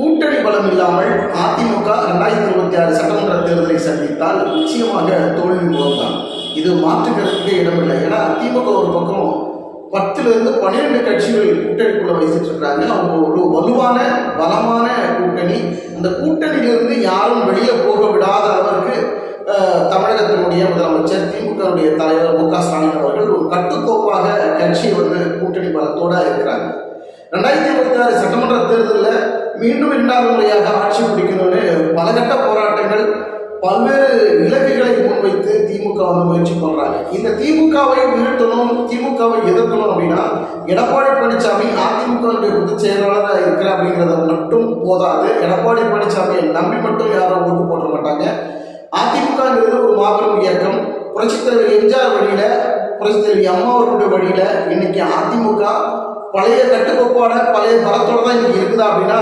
கூட்டணி பலம் இல்லாமல் அதிமுக ரெண்டாயிரத்தி இருபத்தி ஆறு சட்டமன்ற தேர்தலை சந்தித்தால் நிச்சயமாக தோல்வி போதுதான். இது மாற்றுக்கிறதுக்கே இடமில்லை. ஏன்னா திமுக ஒரு பக்கம் பத்துலேருந்து பன்னிரெண்டு கட்சிகள் கூட்டணிக்குள்ள வைத்துட்டு இருக்காங்க அவங்க ஒரு வலுவான பலமான கூட்டணி. அந்த கூட்டணியிலிருந்து யாரும் வெளியே போக விடாத அளவிற்கு தமிழகத்தினுடைய முதலமைச்சர் திமுகவுடைய தலைவர் மு க ஸ்டாலின் அவர்கள் ஒரு கட்டுக்கோப்பாக கட்சியை வந்து கூட்டணி பலத்தோட ரெண்டாயிரத்தி இருபத்தி ஆறு சட்டமன்ற தேர்தலில் மீண்டும் இரண்டாவது முறையாக ஆட்சி பிடிக்கணும்னு பலகட்ட போராட்டங்கள் பல்வேறு இலக்குகளை முன்வைத்து திமுக வந்து முயற்சி பண்றாங்க. இந்த திமுகவை மீட்டணும் திமுகவை எதிர்க்கணும் அப்படின்னா எடப்பாடி பழனிசாமி அதிமுகவுடைய பொதுச் செயலாளராக இருக்கிற அப்படிங்கிறத மட்டும் போதாது. எடப்பாடி பழனிசாமியை நம்பி மட்டும் யாரும் ஓட்டு போட மாட்டாங்க. அதிமுகங்கிறது ஒரு மாபெரும் இயக்கம். புரட்சித்தலைவர் எம்ஜிஆர் வழியில புரட்சித் அம்மா அவர்களுடைய வழியில இன்னைக்கு அதிமுக பழைய கட்டுக்கோப்பாட பழைய பலத்தோட தான் இன்னைக்கு இருக்குதா அப்படின்னா